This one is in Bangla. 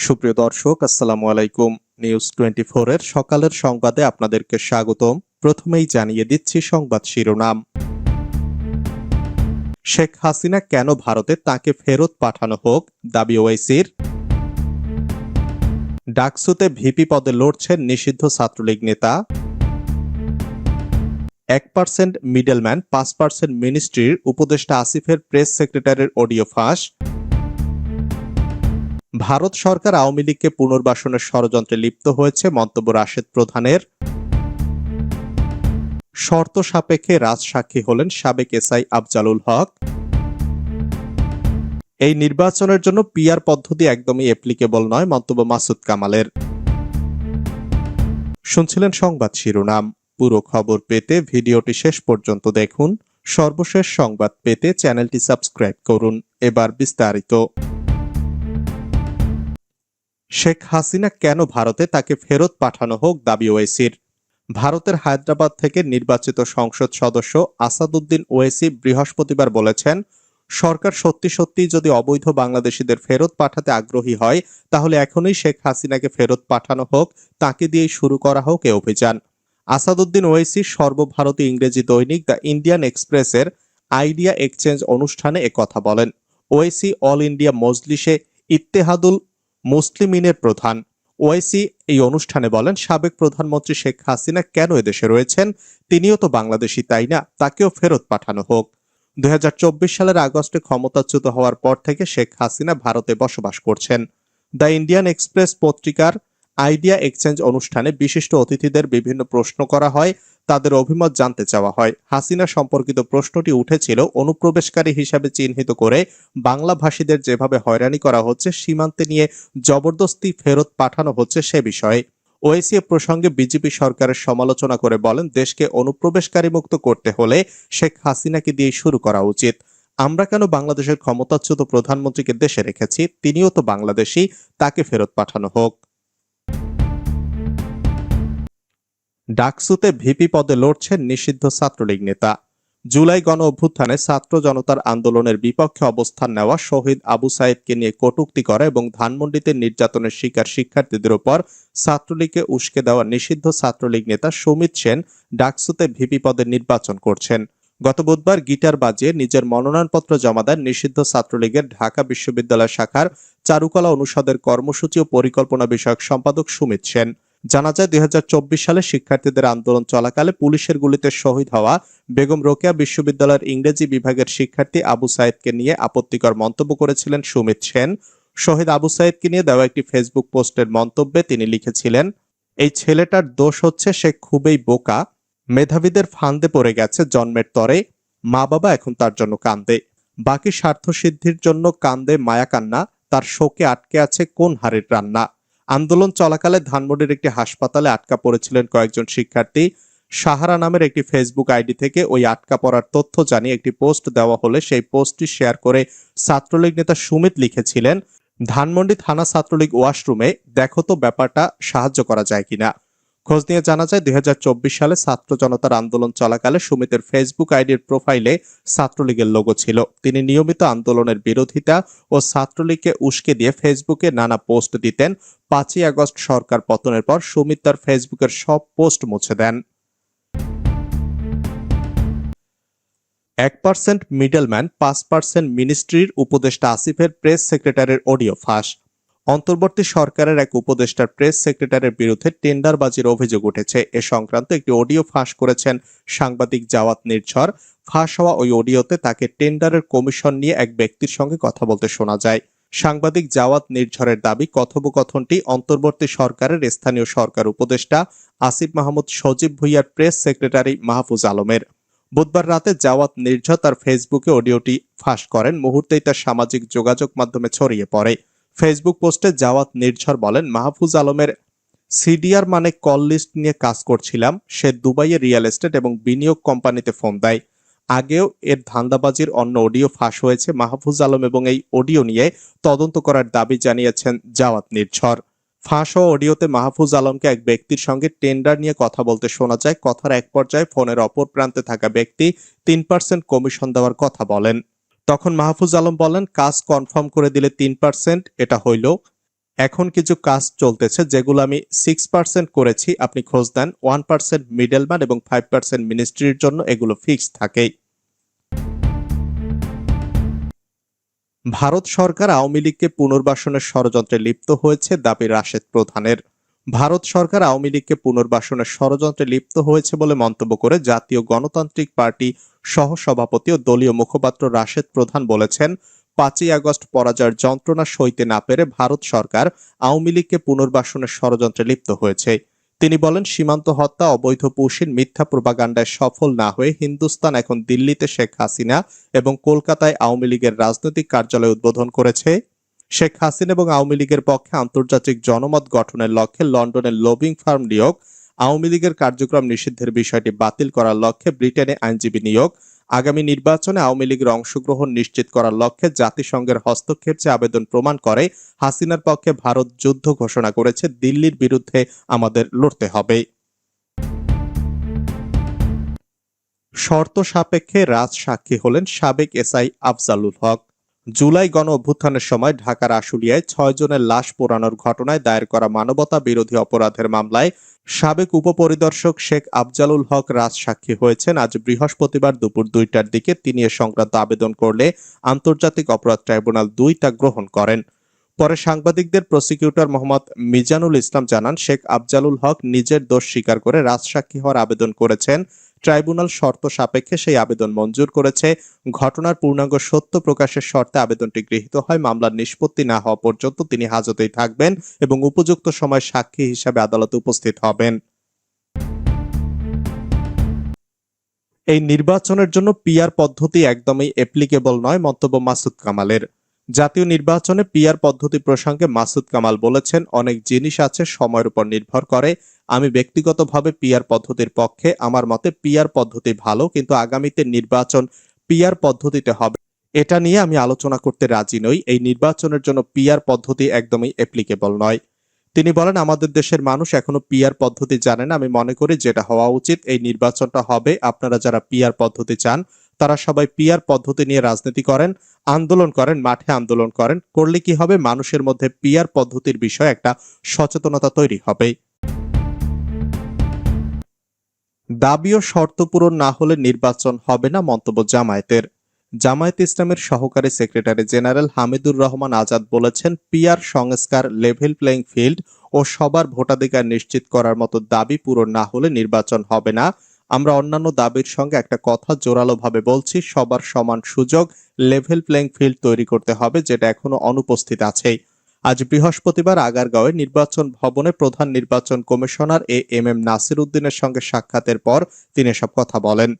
সুপ্রিয় দর্শক, আসসালামু আলাইকুম। নিউজ টোয়েন্টি এর সকালের সংবাদে আপনাদেরকে স্বাগতম। প্রথমেই জানিয়ে দিচ্ছি সংবাদ শিরোনাম। শেখ হাসিনা কেন ভারতে তাকে ফেরত পাঠানো হোক? দাবি ওয়াইসির। ডাকসুতে ভিপি পদে লড়ছেন নিষিদ্ধ ছাত্রলীগ নেতা। এক পার্সেন্ট মিডলম্যান, পাঁচ পার্সেন্ট মিনিস্ট্রির উপদেষ্টা আসিফের প্রেস সেক্রেটারির অডিও ফাঁস। ভারত সরকার আওয়ামী লীগকে পুনর্বাসনের ষড়যন্ত্রে লিপ্ত হয়েছে, মন্তব্য রাশেদ প্রধানের। শর্ত সাপেক্ষে রাজসাক্ষী হলেন সাবেক এসআই আফজালুল হক। এই নির্বাচনের জন্য পিআর পদ্ধতি একদমই অ্যাপ্লিকেবল নয়, মন্তব্য মাসুদ কামালের। শুনছিলেন সংবাদ শিরোনাম। পুরো খবর পেতে ভিডিওটি শেষ পর্যন্ত দেখুন। সর্বশেষ সংবাদ পেতে চ্যানেলটি সাবস্ক্রাইব করুন। এবার বিস্তারিত। শেখ হাসিনা কেন ভারতে তাকে ফেরত পাঠানো হোক দাবি ওয়েসির? ভারতের হায়দ্রাবাদ থেকে নির্বাচিত সংসদ সদস্য আসাদুদ্দিন ওয়েসি বৃহস্পতিবার বলেছেন, সরকার সত্যি সত্যি যদি অবৈধ বাংলাদেশিদের ফেরত পাঠাতে আগ্রহী হয়, তাহলে এখনই শেখ হাসিনাকে ফেরত পাঠানো হোক, তাকে দিয়েই শুরু করা হোক এ অভিযান। আসাদুদ্দিন ওয়েসি সর্বভারতীয় ইংরেজি দৈনিক দ্য ইন্ডিয়ান এক্সপ্রেসের আইডিয়া এক্সচেঞ্জ অনুষ্ঠানে একথা বলেন। ওয়েসি অল ইন্ডিয়া মজলিসে ইত্তেহাদুল মুসলিমিনের প্রধান। ওয়াইসি এই অনুষ্ঠানে বলেন, সাবেক প্রধানমন্ত্রী শেখ হাসিনা কেন এদেশে রয়েছেন? তিনিও তো বাংলাদেশি, তাই না? তাকেও ফেরত পাঠানো হোক। দুই হাজার চব্বিশ সালের আগস্টে ক্ষমতাচ্যুত হওয়ার পর থেকে শেখ হাসিনা ভারতে বসবাস করছেন। দ্য ইন্ডিয়ান এক্সপ্রেস পত্রিকার আইডিয়া এক্সচেঞ্জ অনুষ্ঠানে বিশিষ্ট অতিথিদের বিভিন্ন প্রশ্ন করা হয়। তাদের অভিমত জানতে চাওয়া হয়। হাসিনা সম্পর্কিত প্রশ্নটি উঠেছিল অনুপ্রবেশকারী হিসাবে চিহ্নিত করে বাংলা ভাষীদের যেভাবে হয়রানি করা হচ্ছে, সীমান্তে নিয়ে জবরদস্তি ফেরত পাঠানো হচ্ছে সে বিষয়ে। ওএসি এ প্রসঙ্গে বিজেপি সরকারের সমালোচনা করে বলেন, দেশকে অনুপ্রবেশকারী মুক্ত করতে হলে শেখ হাসিনাকে দিয়ে শুরু করা উচিত। আমরা কেন বাংলাদেশের ক্ষমতাচ্যুত প্রধানমন্ত্রীকে দেশে রেখেছি? তিনিও তো বাংলাদেশি, তাকে ফেরত পাঠানো হোক। ডাকসুতে ভিপি পদে লড়ছেন নিষিদ্ধ ছাত্রলীগ নেতা। জুলাই গণ অভ্যুত্থানে ছাত্র জনতার আন্দোলনের বিপক্ষে অবস্থান নেওয়া শহীদ আবু সাইদকে নিয়ে কটূক্তি করা এবং ধানমন্ডিতে নির্যাতনের শিকার শিক্ষার্থীদের উপর ছাত্রলীগকে উস্কে দেওয়া নিষিদ্ধ ছাত্রলীগ নেতা সুমিত সেন ডাকসুতে ভিপি পদে নির্বাচন করছেন। গত বুধবার গিটার বাজিয়ে নিজের মনোনয়নপত্র জমা দেন নিষিদ্ধ ছাত্রলীগের ঢাকা বিশ্ববিদ্যালয় শাখার চারুকলা অনুষদের কর্মসূচি ও পরিকল্পনা বিষয়ক সম্পাদক সুমিত সেন। জানা যায়, দুই হাজার চব্বিশ সালে শিক্ষার্থীদের আন্দোলন চলাকালে পুলিশের গুলিতে শহীদ হওয়া বেগম রোকেয়া বিশ্ববিদ্যালয়ের ইংরেজি বিভাগের শিক্ষার্থী আবু সাইদকে নিয়ে আপত্তিকর মন্তব্য করেছিলেন সুমিত সেন। শহীদ আবু সাইদকে নিয়ে দেওয়া একটি ফেসবুক পোস্টের মন্তব্যে তিনি লিখেছিলেন, এই ছেলেটার দোষ হচ্ছে সে খুবই বোকা, মেধাবীদের ফান্দে পড়ে গেছে জন্মের তরে মা বাবা এখন তার জন্য কান্দে। বাকি স্বার্থ সিদ্ধির জন্য কান্দে মায়া কান্না, তার শোকে আটকে আছে কোন হারের রান্না? আন্দোলন চলাকালে ধানমন্ডির একটি হাসপাতালে আটকা পড়েছিলেন কয়েকজন শিক্ষার্থী। সাহারা নামের একটি ফেসবুক আইডি থেকে ওই আটকা পড়ার তথ্য জানিয়ে একটি পোস্ট দেওয়া হলে সেই পোস্টটি শেয়ার করে ছাত্রলীগ নেতা সুমিত লিখেছিলেন, ধানমন্ডি থানা ছাত্রলীগ ওয়াশরুমে দেখো তো ব্যাপারটা সাহায্য করা যায় কিনা। খোঁজ নিয়ে জানা যায়, দুই সালে ছাত্র জনতার আন্দোলন চলাকালে সুমিতের ফেসবুক আইডির প্রোফাইলে ছাত্রলীগের লোগো ছিল। তিনি নিয়মিত আন্দোলনের বিরোধিতা ও ছাত্রলীগকে উস্কে দিয়ে ফেসবুকে নানা পোস্ট দিতেন। পাঁচই আগস্ট সরকার পতনের পর সুমিত তার ফেসবুকের সব পোস্ট মুছে দেন। এক পার্সেন্ট মিডলম্যান পাঁচ পার্সেন্ট মিনিস্ট্রির উপদেষ্টা আসিফের প্রেস সেক্রেটারির অডিও ফাঁস। অন্তর্বর্তী সরকারের এক উপদেষ্টার প্রেস সেক্রেটারির বিরুদ্ধে টেন্ডারবাজির অভিযোগ উঠেছে। এ সংক্রান্ত একটি অডিও ফাঁস করেছেন সাংবাদিক জাওয়াত নির্ঝর। ফাঁস হওয়া ওই অডিওতে তাকে টেন্ডারের কমিশন নিয়ে এক ব্যক্তির সঙ্গে কথা বলতে শোনা যায়। সাংবাদিক জাওয়াত নির্ঝরের দাবি, কথোপকথনটি অন্তর্বর্তী সরকারের স্থানীয় সরকার উপদেষ্টা আসিফ মাহমুদ সজীব ভুইয়ার প্রেস সেক্রেটারি মাহফুজ আলমের। বুধবার রাতে জাওয়াত নির্ঝর তার ফেসবুকে অডিওটি ফাঁস করেন। মুহূর্তেই তার সামাজিক যোগাযোগ মাধ্যমে ছড়িয়ে পড়ে। ফেসবুক পোস্টে জাওয়াত নির্ঝর বলেন, মাহফুজ আলমের সিডিআর মানে কল লিস্ট নিয়ে কাজ করছিলাম। সে দুবাইয়ে রিয়েল এস্টেট এবং বিনিয়োগ কোম্পানিতে ফোন দেয়। আগেও এর ধান্দাবাজির অন্য অডিও ফাঁস হয়েছে। মাহফুজ আলম এবং এই অডিও নিয়ে তদন্ত করার দাবি জানিয়েছেন জাওয়াত নির্ঝর। ফাঁস হওয়া অডিওতে মাহফুজ আলমকে এক ব্যক্তির সঙ্গে টেন্ডার নিয়ে কথা বলতে শোনা যায়। কথার এক পর্যায়ে ফোনের অপর প্রান্তে থাকা ব্যক্তি তিন পার্সেন্ট কমিশন দেওয়ার কথা বলেন। তখন মাহফুজ আলম বলেন, কাজ কনফার্ম করে দিলে তিন পার্সেন্ট, এটা হইল এখন কিছু কাজ চলতেছে যেগুলো আমি সিক্স পার্সেন্ট করেছি, আপনি খোঁজ দেন ওয়ান পার্সেন্ট মিডলম্যান এবং ফাইভ পার্সেন্ট মিনিস্ট্রির জন্য এগুলো ফিক্স থাকেই। ভারত সরকার আওয়ামী লীগকে পুনর্বাসনের ষড়যন্ত্রে লিপ্ত হয়েছে দাবি রাশেদ প্রধানের। ভারত সরকার আওয়ামী লীগকে পুনর্বাসনের ষড়যন্ত্রে লিপ্ত হয়েছে বলে মন্তব্য করে জাতীয় গণতান্ত্রিক পার্টি সহসভাপতি ও দলীয় মুখপাত্র রাশেদ প্রধান বলেছেন, পাঁচই আগস্ট পরাজয়ের যন্ত্রণা সইতে না পেরে ভারত সরকার আওয়ামী লীগকে পুনর্বাসনের ষড়যন্ত্রে লিপ্ত হয়েছে। তিনি বলেন, সীমান্ত হত্যা, অবৈধ পুশিন, মিথ্যা প্রোপাগান্ডায় সফল না হয়ে হিন্দুস্তান এখন দিল্লিতে শেখ হাসিনা এবং কলকাতায় আওয়ামী লীগের রাজনৈতিক কার্যালয় উদ্বোধন করেছে। শেখ হাসিনা এবং আওয়ামী লীগের পক্ষে আন্তর্জাতিক জনমত গঠনের লক্ষ্যে লন্ডনের লবিং ফার্ম নিয়োগ, আওয়ামী লীগের কার্যক্রম নিষিদ্ধের বিষয়টি বাতিল করার লক্ষ্যে ব্রিটেনে আইনজীবী নিয়োগ, আগামী নির্বাচনে আওয়ামী লীগের অংশগ্রহণ নিশ্চিত করার লক্ষ্যে জাতিসংঘের হস্তক্ষেপ চেয়ে আবেদন প্রমাণ করে, হাসিনার পক্ষে ভারত যুদ্ধ ঘোষণা করেছে, দিল্লির বিরুদ্ধে আমাদের লড়তে হবে। শর্ত সাপেক্ষে রাজ সাক্ষী হলেন সাবেক এসআই আফজালুল হক। জুলাই গণ অভ্যুত্থানের সময় ঢাকার আশুলিয়ায় ছয় জনের লাশ পোড়ানোর ঘটনায় দায়ের করা মানবতা বিরোধী অপরাধের মামলায় সাবেক উপপরিদর্শক শেখ আফজালুল হক রাজ সাক্ষী হয়েছেন। আজ বৃহস্পতিবার দুপুর দুইটার দিকে তিনি এ সংক্রান্ত আবেদন করলে আন্তর্জাতিক অপরাধ ট্রাইব্যুনাল দুই তা গ্রহণ করেন। পরে সাংবাদিকদের প্রসিকিউটর মোহাম্মদ মিজানুল ইসলাম জানান, শেখ আফজালুল হক নিজের দোষ স্বীকার করে রাজসাক্ষী হওয়ার আবেদন করেছেন। ট্রাইব্যুনাল শর্ত সাপেক্ষে সেই আবেদন মঞ্জুর করেছে। ঘটনার পূর্ণাঙ্গ সত্য প্রকাশের শর্তে আবেদনটি গৃহীত হয়। মামলার নিষ্পত্তি না হওয়া পর্যন্ত তিনি হাজতেই থাকবেন এবং উপযুক্ত সময় সাক্ষী হিসাবে আদালতে উপস্থিত হবেন। এই নির্বাচনের জন্য পিআর পদ্ধতি একদমই অ্যাপ্লিকেবল নয়, মন্তব্য মাসুদ কামালের। জাতীয় নির্বাচনে পিআর পদ্ধতি প্রসঙ্গে মাসুদ কামাল বলেছেন, অনেক জিনিস আছে সময়ের উপর নির্ভর করে। আমি ব্যক্তিগতভাবে পিআর পদ্ধতির পক্ষে, আমার মতে পিআর পদ্ধতি ভালো, কিন্তু আগামীতে নির্বাচন পিআর পদ্ধতিতে হবে। এটা নিয়ে আমি আলোচনা করতে রাজি নই। এই নির্বাচনের জন্য পিআর পদ্ধতি একদমই অ্যাপ্লিকেবল নয়। তিনি বলেন, আমাদের দেশের মানুষ এখনও পিআর পদ্ধতি জানে না। আমি মনে করি যেটা হওয়া উচিত, এই নির্বাচনটা হবে। আপনারা যারা পিআর পদ্ধতি চান তারা সবাই পিআর পদ্ধতি নিয়ে রাজনীতি করেন, আন্দোলন করেন, মাঠে আন্দোলন করেন। করলে কি হবে? মানুষের মধ্যে পিআর পদ্ধতির বিষয়ে একটা সচেতনতা তৈরি হবে। দাবি ও শর্ত পূরণ না হলে নির্বাচন হবে না মন্তব্য জামায়াতের। জামায়াত ইসলামের সহকারী সেক্রেটারি জেনারেল হামিদুর রহমান আজাদ বলেছেন পিয়ার সংস্কার লেভেল প্লেইং ফিল্ড ও সবার ভোটাধিকার নিশ্চিত করার মতো দাবি পূরণ না হলে নির্বাচন হবে না। আমরা অন্যান্য দাবির সঙ্গে একটা কথা জোরালোভাবে বলছি, সবার সমান সুযোগ লেভেল প্লেইং ফিল্ড তৈরি করতে হবে, যেটা এখনও অনুপস্থিত আছে আজ বৃহস্পতিবার আগারগাঁওয়ে নির্বাচন ভবনে প্রধান নির্বাচন commissioner A M M Nasir উদ্দিনের সঙ্গে সাক্ষাতের পর তিনি সব কথা বলেন।